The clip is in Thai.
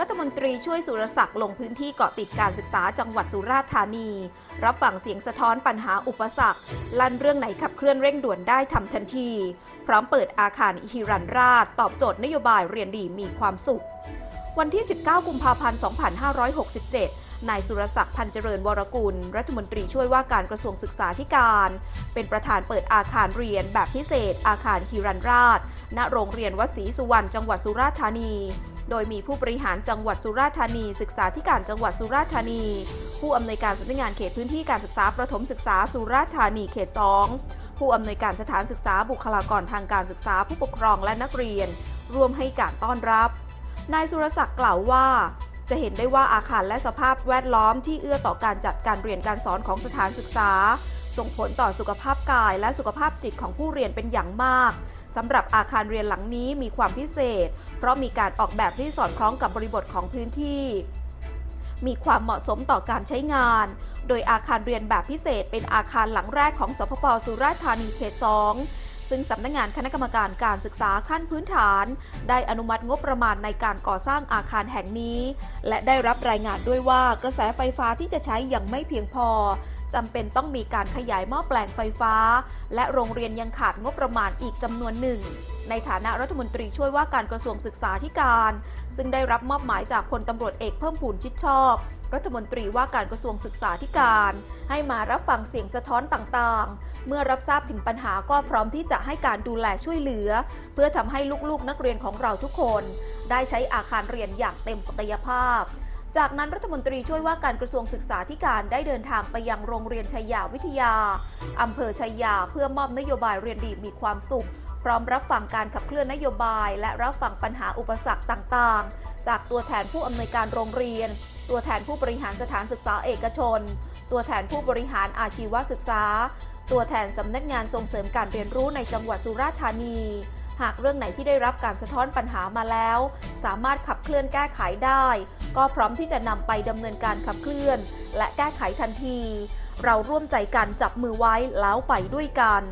รัฐมนตรีช่วยสุรศักดิ์ลงพื้นที่เกาะติดการศึกษาจังหวัดสุราษฎร์ธานี รับฟังเสียงสะท้อนปัญหาอุปสรรค ลั่นเรื่องไหนขับเคลื่อนเร่งด่วนได้ทำทันที พร้อมเปิดอาคารฮิรันราช ตอบโจทย์นโยบายเรียนดีมีความสุข วันที่ 19 กุมภาพันธ์ 2567นายสุรศักดิ์พันเจริญวรกุล รัฐมนตรีช่วยว่าการกระทรวงศึกษาธิการ เป็นประธานเปิดอาคารเรียนแบบพิเศษ อาคารฮิรันราช ณโรงเรียนวัดศรีสุวรรณจังหวัดสุราษฎร์ธานี โดยมีผู้บริหารจังหวัดสุราษฎร์ธานี ศึกษาธิการจังหวัดสุราษฎร์ธานี ผู้อำนวยการสำนักงานเขตพื้นที่การศึกษาประถมศึกษาสุราษฎร์ธานีเขต 2 ผู้อำนวยการสถานศึกษาบุคลากรทางการศึกษาผู้ปกครองและนักเรียน ร่วมให้การต้อนรับ นายสุรศักดิ์กล่าวว่าจะเห็นได้ว่าอาคารและสภาพแวดล้อมที่เอื้อต่อการจัดการเรียนการสอนของสถานศึกษา ส่งผลต่อสุขภาพกายและสุขภาพจิตของผู้เรียนเป็นอย่างมากสำหรับอาคารเรียนหลังนี้มีความพิเศษ เพราะมีการออกแบบที่สอดคล้องกับบริบทของพื้นที่ มีความเหมาะสมต่อการใช้งาน โดยอาคารเรียนแบบพิเศษเป็นอาคารหลังแรกของสพปสุราษฎร์ธานีเขต2 ซึ่งสำนักงงานคณะกรรมการการศึกษาขั้นพื้นฐาน ได้อนุมัติงบประมาณในการก่อสร้างอาคารแห่งนี้ และได้รับรายงานด้วยว่ากระแสไฟฟ้าที่จะใช้ยังไม่เพียงพอจำเป็นต้องมีการขยายหม้อแปลงไฟฟ้า และโรงเรียนยังขาดงบประมาณอีกจำนวนหนึ่ง ในฐานะรัฐมนตรีช่วยว่าการกระทรวงศึกษาธิการ ซึ่งได้รับมอบหมายจากพลตำรวจเอกเพิ่มพูนชิดชอบ รัฐมนตรีว่าการกระทรวงศึกษาธิการ ให้มารับฟังเสียงสะท้อนต่างๆ เมื่อรับทราบถึงปัญหาก็พร้อมที่จะให้การดูแลช่วยเหลือ เพื่อทำให้ลูกๆ นักเรียนของเราทุกคน ได้ใช้อาคารเรียนอย่างเต็มศักยภาพจากนั้นรัฐมนตรีช่วยว่าการกระทรวงศึกษาธิการได้เดินทางไปยังโรงเรียนชัยยาวิทยา อำเภอชัยยาเพื่อมอบนโยบายเรียนดีมีความสุข พร้อมรับฟังการขับเคลื่อนนโยบาย และรับฟังปัญหาอุปสรรคต่างๆ จากตัวแทนผู้อำนวยการโรงเรียน ตัวแทนผู้บริหารสถานศึกษาเอกชน ตัวแทนผู้บริหารอาชีวศึกษา ตัวแทนสำนักงานส่งเสริมการเรียนรู้ในจังหวัดสุราษฎร์ธานี หากเรื่องไหนที่ได้รับการสะท้อนปัญหามาแล้ว สามารถขับเคลื่อนแก้ไขได้ ก็พร้อมที่จะนำไปดำเนินการขับเคลื่อน และแก้ไขทันที เราร่วมใจกันจับมือไว้แล้วไปด้วยกัน